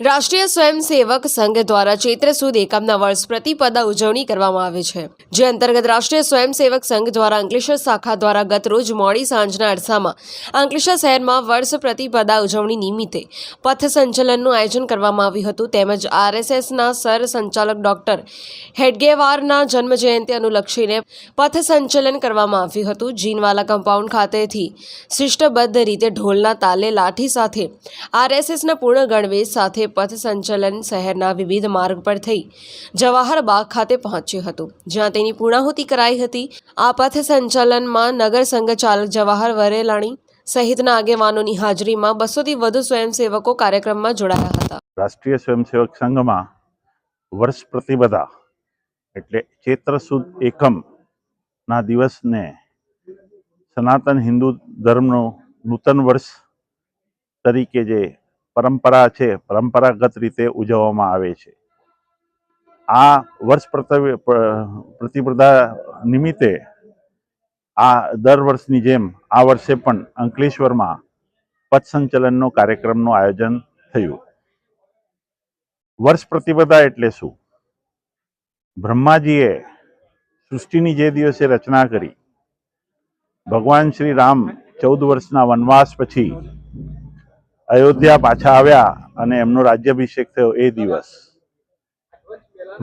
રાષ્ટ્રીય સ્વયંસેવક સંઘ દ્વારા ચૈત્ર સુદ એકમના વર્ષ પ્રતિપદા ઉજવણી કરવામાં આવે છે. જે અંતર્ગત રાષ્ટ્રીય સ્વયંસેવક સંઘ દ્વારા અંકલેશ્વર શાખા દ્વારા ગત રોજ મોડી સાંજના અરસામાં અંકલેશ્વર શહેરમાં વર્ષ પ્રતિપદા ઉજવણી નિમિત્તે પથ સંચલનનું આયોજન કરવામાં આવ્યું હતું. તેમજ આરએસએસના સર સંચાલક ડોક્ટર હેડગેવારના જન્મજયંતિ અનુલક્ષીને પથ સંચલન કરવામાં આવ્યું હતું. જીનવાલા કમ્પાઉન્ડ ખાતેથી શિષ્ટબદ્ધ રીતે ઢોલના તાલે, લાઠી સાથે આરએસએસના પૂર્ણ ગણવેશ સાથે પથ સંચલન શહેરના વિવિધ માર્ગ પર થઈ જવાહરબાગ ખાતે પહોંચ્યું હતું. જ્યાં તેની પૂર્ણાહુતિ કરાઈ હતી. આ પથ સંચલનમાં નગર સંઘ ચાલક જવાહર વરેલાણી સહિતના આગેવાનોની હાજરીમાં બસોથી વધુ સ્વયંસેવકો કાર્યક્રમમાં જોડાયા હતા. રાષ્ટ્રીય સ્વયંસેવક સંઘમાં વર્ષ પ્રતિબદ્ધા એટલે ચૈત્ર સુદ એકમના દિવસને સનાતન હિન્દુ ધર્મનું નૂતન વર્ષ તરીકે જે પરંપરા છે, પરંપરાગત રીતે ઉજવવામાં આવે છે. આ વર્ષ પ્રતિ- પ્રતિપદા નિમિત્તે આ દર વર્ષની જેમ આ વર્ષે પણ અંકલેશ્વરમાં પથ સંચલનનો કાર્યક્રમનું આયોજન થયું. વર્ષ પ્રતિપદા એટલે શું? બ્રહ્માજીએ સૃષ્ટિની જે દિવસે રચના કરી, ભગવાન શ્રી રામ ચૌદ વર્ષના વનવાસ પછી અયોધ્યા પાછા આવ્યા અને એમનો રાજ્યાભિષેક થયો એ દિવસ.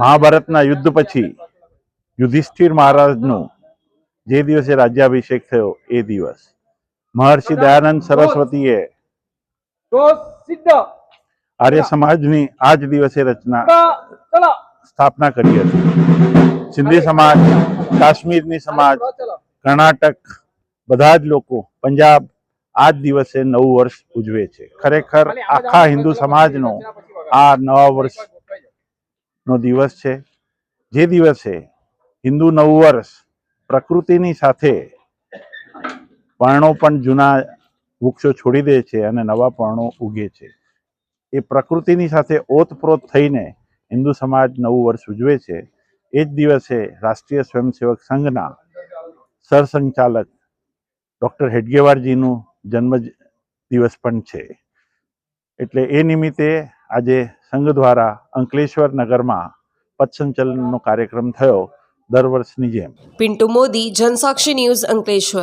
મહાભારતના યુદ્ધ પછી યુધિષ્ઠિર મહારાજનું જે દિવસે રાજ્યાભિષેક થયો એ દિવસ. મહર્ષિ દયાનંદ સરસ્વતીએ આર્ય સમાજની આ જ દિવસે રચના સ્થાપના કરી હતી. સિંધી સમાજ, કાશ્મીરની સમાજ, કર્ણાટક, બધા જ લોકો, પંજાબ આ જ દિવસે નવું વર્ષ ઉજવે છે. ખરેખર આખા હિન્દુ સમાજનો આ નવા વર્ષનો દિવસ છે. જે દિવસે હિન્દુ નવું વર્ષ પ્રકૃતિની સાથે પર્ણો પણ જૂના વૃક્ષો છોડી દે છે અને નવા પર્ણો ઉગે છે. એ પ્રકૃતિની સાથે ઓતપ્રોત થઈને હિન્દુ સમાજ નવું વર્ષ ઉજવે છે. એ જ દિવસે રાષ્ટ્રીય સ્વયંસેવક સંઘના સરસંચાલક ડૉક્ટર હેડગેવારજીનું જન્મ દિવસ પણ છે. એટલે એ નિમિત્તે આજે સંઘ દ્વારા અંકલેશ્વર નગરમાં પદસંચલનનો કાર્યક્રમ થયો દર વર્ષની જેમ. પિન્ટુ મોદી, જનસાક્ષી ન્યૂઝ અંકલેશ્વર.